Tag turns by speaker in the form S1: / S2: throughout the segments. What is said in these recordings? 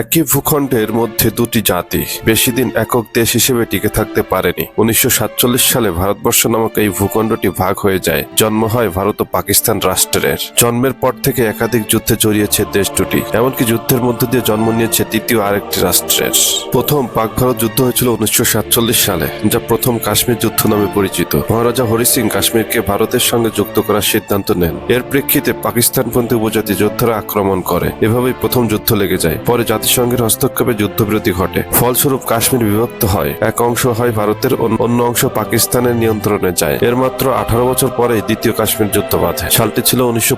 S1: একই ভূখণ্ডের মধ্যে দুটি জাতি। বেশি দিন একক দেশ হিসেবে টিকে থাকতে পারেনি। উনিশশো সালে ভারতবর্ষ নামক এই ভূখণ্ডটি ভাগ হয়ে যায়। জন্ম হয় ভারত ও পাকিস্তান রাষ্ট্রের। জন্মের পর থেকে একাধিক যুদ্ধে জড়িয়েছে দেশ দুটি। এমনকি যুদ্ধের মধ্য দিয়ে জন্ম নিয়েছে দ্বিতীয় আরেকটি রাষ্ট্রের। প্রথম পাক ভারত যুদ্ধ হয়েছিল উনিশশো সাতচল্লিশ সালে, যা প্রথম কাশ্মীর যুদ্ধ নামে পরিচিত। মহারাজা হরি সিং কাশ্মীরকে ভারতের সঙ্গে যুক্ত করার সিদ্ধান্ত নেন। এর প্রেক্ষিতে পাকিস্তানপন্থী উপজাতি যোদ্ধারা আক্রমণ করে। এভাবেই প্রথম যুদ্ধ লেগে যায়। পরে জাতিসংঘের হস্তক্ষেপে যুদ্ধবিরতি ঘটে। ফলস্বরূপ কাশ্মীর বিভক্ত হয়। এক অংশ হয় ভারতের অন্য অংশ পাকিস্তানের নিয়ন্ত্রণে যায়। এর মাত্র আঠারো বছর পরে দ্বিতীয় কাশ্মীর যুদ্ধ বাধে। সালটি ছিল উনিশশো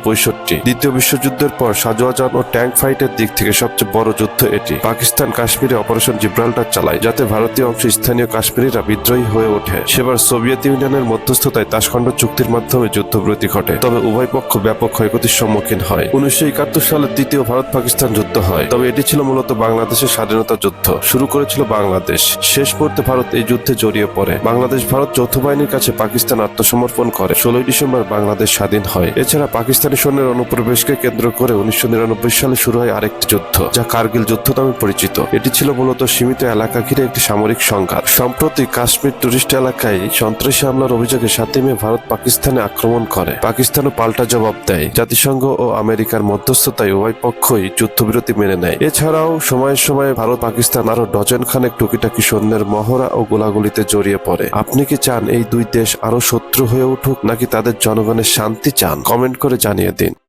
S1: দ্বিতীয় বিশ্বযুদ্ধের পর সাজোয়াজান ও ট্যাঙ্ক ফাইটের দিক থেকে সবচেয়ে বড় যুদ্ধ এটি। পাকিস্তান কাশ্মীরে অপারেশন জিব্রাল্টার চালায়, যাতে ভারতীয় অংশ স্থানীয় কাশ্মীরিরা বিদ্রোহী হয়ে ওঠে। সেবার সোভিয়েত ইউনিয়নের মধ্যস্থতায় তাসখণ্ড চুক্তির মাধ্যমে যুদ্ধবিরতি ঘটে। তবে উভয় পক্ষ ব্যাপক ক্ষয়ক্ষতির সম্মুখীন হয়। উনিশশো একাত্তর সালে তৃতীয় ভারত পাকিস্তান যুদ্ধ হয়। তবে এটি ছিল মূলত বাংলাদেশের স্বাধীনতা যুদ্ধ। শুরু করেছিল বাংলাদেশ। শেষ মুহূর্তে ভারত এই যুদ্ধে জড়িয়ে পড়ে। বাংলাদেশ, ভারত যৌথ বাহিনীর কাছে পাকিস্তান আত্মসমর্পণ করে। ষোলোই ডিসেম্বর বাংলাদেশ স্বাধীন হয়। এছাড়া পাকিস্তানি সৈন্যের অনুপ্রবেশকে কেন্দ্র করে উনিশশো নিরানব্বই সালে শুরু হয় আরেকটি যুদ্ধ, যা কার্গিল যুদ্ধ নামে পরিচিত। এটি ছিল মূলত সীমিত এলাকা ঘিরে একটি সামরিক সংঘাত। সম্প্রতি কাশ্মীর টুরিস্ট এলাকায় সন্ত্রাসী হামলার অভিযোগে সাতই মে ভারত পাকিস্তানে আক্রমণ করে। পাকিস্তানও পাল্টা জবাব দেয়। জাতিসংঘ ও আমেরিকার মধ্যস্থতায় উভয় পক্ষই যুদ্ধবিরতি মেনে নেয়। এছাড়াও সময়ে সময়ে ভারত, পাকিস্তান আরও ডজন খানেক টুকিটাকি সৈন্যের মহড়া ও গোলাগুলিতে জড়িয়ে পড়ে। আপনি কি চান এই দুই দেশ আরও শত্রু হয়ে উঠুক, নাকি তাদের জনগণের শান্তি চান? কমেন্ট করে জানিয়ে দিন।